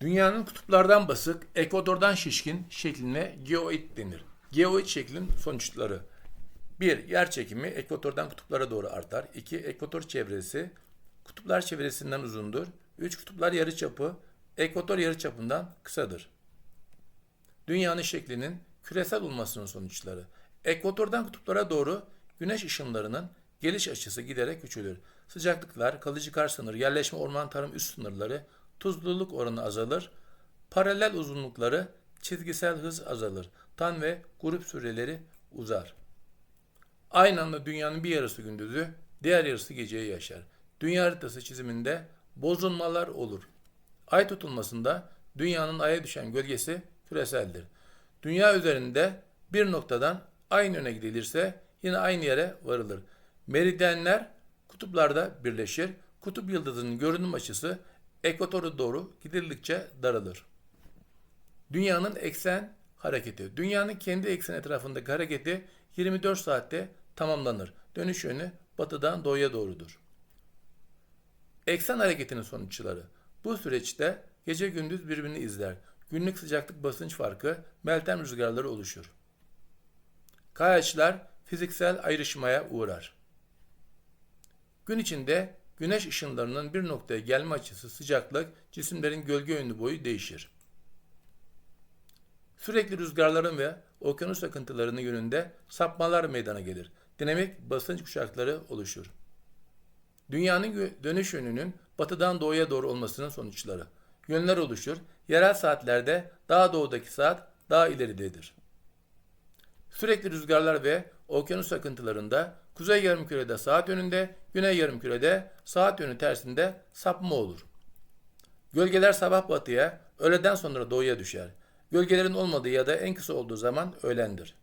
Dünyanın kutuplardan basık, ekvatordan şişkin şekline geoid denir. Geoid şeklin sonuçları 1. Yer çekimi ekvatordan kutuplara doğru artar. 2. Ekvator çevresi kutuplar çevresinden uzundur. 3. Kutuplar yarıçapı ekvator yarıçapından kısadır. Dünyanın şeklinin küresel olmasının sonuçları. Ekvatordan kutuplara doğru güneş ışınlarının geliş açısı giderek küçülür. Sıcaklıklar, kalıcı kar sınırı, yerleşme orman tarım üst sınırları, tuzluluk oranı azalır. Paralel uzunlukları, çizgisel hız azalır. Tan ve grup süreleri uzar. Aynı anda dünyanın bir yarısı gündüzü, diğer yarısı geceyi yaşar. Dünya haritası çiziminde bozulmalar olur. Ay tutulmasında dünyanın aya düşen gölgesi küreseldir. Dünya üzerinde bir noktadan aynı yöne gidilirse yine aynı yere varılır. Meridyenler kutuplarda birleşir. Kutup yıldızının görünüm açısı ekvatora doğru gidildikçe daralır. Dünyanın eksen hareketi. Dünyanın kendi eksen etrafındaki hareketi 24 saatte tamamlanır. Dönüş yönü batıdan doğuya doğrudur. Eksen hareketinin sonuçları. Bu süreçte gece gündüz birbirini izler. Günlük sıcaklık basınç farkı, meltem rüzgarları oluşur. Kayaçlar fiziksel ayrışmaya uğrar. Gün içinde güneş ışınlarının bir noktaya gelme açısı, sıcaklık, cisimlerin gölge yönü boyu değişir. Sürekli rüzgarların ve okyanus akıntılarının yönünde sapmalar meydana gelir. Dinamik basınç kuşakları oluşur. Dünyanın dönüş yönünün batıdan doğuya doğru olmasının sonuçları. Yönler oluşur. Yerel saatlerde daha doğudaki saat daha ileridedir. Sürekli rüzgarlar ve okyanus akıntılarında kuzey yarımkürede saat yönünde, güney yarımkürede saat yönü tersinde sapma olur. Gölgeler sabah batıya, öğleden sonra doğuya düşer. Gölgelerin olmadığı ya da en kısa olduğu zaman öğlendir.